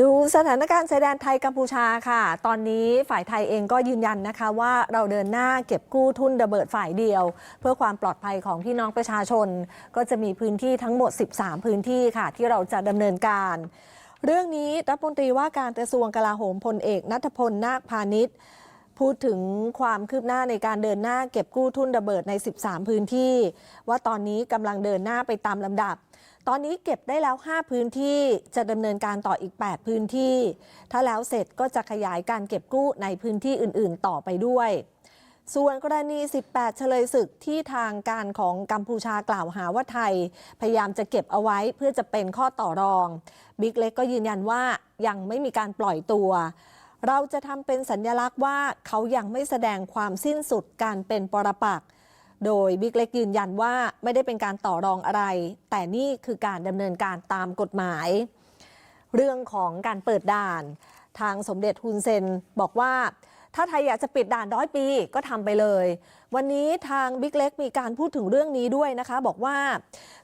ดูสถานการณ์ชายแดนไทยกัมพูชาค่ะ ตอนนี้ฝ่ายไทยเองก็ยืนยันนะคะว่าเราเดินหน้าเก็บกู้ทุนระเบิดฝ่ายเดียว เพื่อความปลอดภัยของพี่น้องประชาชน ก็จะมีพื้นที่ทั้งหมด 13 พื้นที่ค่ะ ที่เราจะดำเนินการ เรื่องนี้รัฐมนตรีว่าการกระทรวงกลาโหมพลเอกนัทพลนาคพาณิชย์ พูดถึงความคืบหน้าในการเดินหน้าเก็บกู้ทุนระเบิดใน 13 พื้นที่ ว่าตอนนี้กำลังเดินหน้าไปตามลำดับ ตอนนี้เก็บได้แล้ว 5 พื้นที่จะดำเนินการต่ออีก 8 พื้นที่ ถ้าแล้วเสร็จก็จะขยายการเก็บกู้ในพื้นที่อื่น ๆ ต่อไปด้วย ส่วนกรณี 18 เฉลยศึกที่ทางการของกัมพูชากล่าวหาว่าไทย พยายามจะเก็บเอาไว้เพื่อจะเป็นข้อต่อรองบิ๊กเล็กก็ยืนยันว่ายังไม่มีการปล่อยตัว เราจะทำเป็นสัญญลักษณ์ว่าเขายังไม่แสดงความสิ้นสุดการเป็นปรปักษ์โดยบิ๊กเล็กยืนยันว่าไม่ได้เป็นการต่อรองอะไร แต่นี่คือการดำเนินการตามกฎหมาย เรื่องของการเปิดด่าน ทางสมเด็จฮุนเซนบอกว่า ถ้าไทยอยากจะปิดด่านร้อยปีก็ทำไปเลย วันนี้ทางบิ๊กเล็กมีการพูดถึงเรื่องนี้ด้วยนะคะ บอกว่า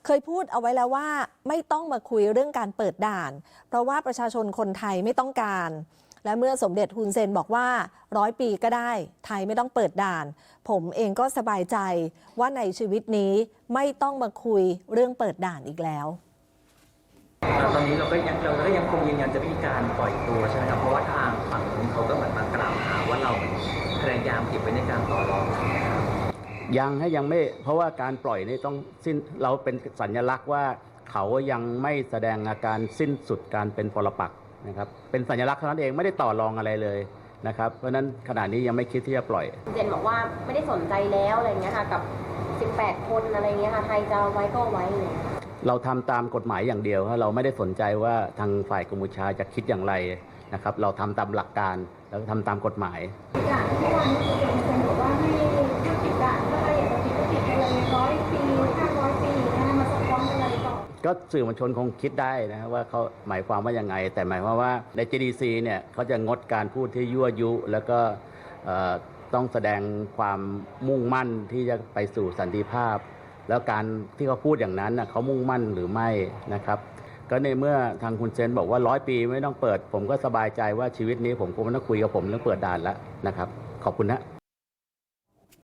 เคยพูดเอาไว้แล้วว่า ไม่ต้องมาคุยเรื่องการเปิดด่าน เพราะว่าประชาชนคนไทยไม่ต้องการ และเมื่อสมเด็จฮุนเซนบอกว่าร้อยปีก็ได้ ไทยไม่ต้องเปิดด่าน ผมเองก็สบายใจว่าในชีวิตนี้ไม่ต้องมาคุยเรื่องเปิดด่านอีกแล้วตอนนี้เราก็ยังเราก็ยังคงยืนยันจะไม่มีการปล่อยตัวใช่ไหมครับเพราะว่าทางฝั่งนู้นเขาก็เหมือนมากล่าวหาว่าเราพยายามเก็บไว้ในการต่อรองยังให้ยังไม่เพราะว่าการปล่อยนี่ต้องสิ้นเราเป็นสัญลักษณ์ว่าเขายังไม่แสดงอาการสิ้นสุดการเป็นปรปักษ นะครับเป็นสัญลักษณ์เท่านั้นเองไม่ได้ต่อรองอะไรเลยนะครับเพราะฉะนั้นขณะนี้ยังไม่คิดที่จะปล่อย เจนบอกว่าไม่ได้สนใจแล้วอะไรเงี้ยค่ะกับ 18 คนอะไรเงี้ยค่ะไทยจะเอาไว้ก็เอาไว้เลยเราทำตามกฎหมายอย่างเดียวครับเราไม่ได้สนใจว่าทางฝ่ายกัมพูชาจะคิดอย่างไรนะครับเราทำตามหลักการแล้วก็ทำตามกฎหมายอย่างที่วันนี้คุณเซนบอกว่าให้ถ้าปิดด่านถ้าใครอยาก ก็สื่อมวลชนคงคิดได้นะว่าเขาหมายความว่ายังไง แต่หมายความว่าใน GDC เนี่ยเขาจะงดการพูดที่ยั่วยุ แล้วก็ต้องแสดงความมุ่งมั่นที่จะไปสู่สันติภาพ แล้วการที่เขาพูดอย่างนั้นนะเขามุ่งมั่นหรือไม่นะครับ ก็ในเมื่อทางคุณเซนบอกว่าร้อยปีไม่ต้องเปิด ผมก็สบายใจว่าชีวิตนี้ผมคงไม่ต้องคุยกับผมเรื่องเปิดด่านแล้วนะครับ ขอบคุณนะ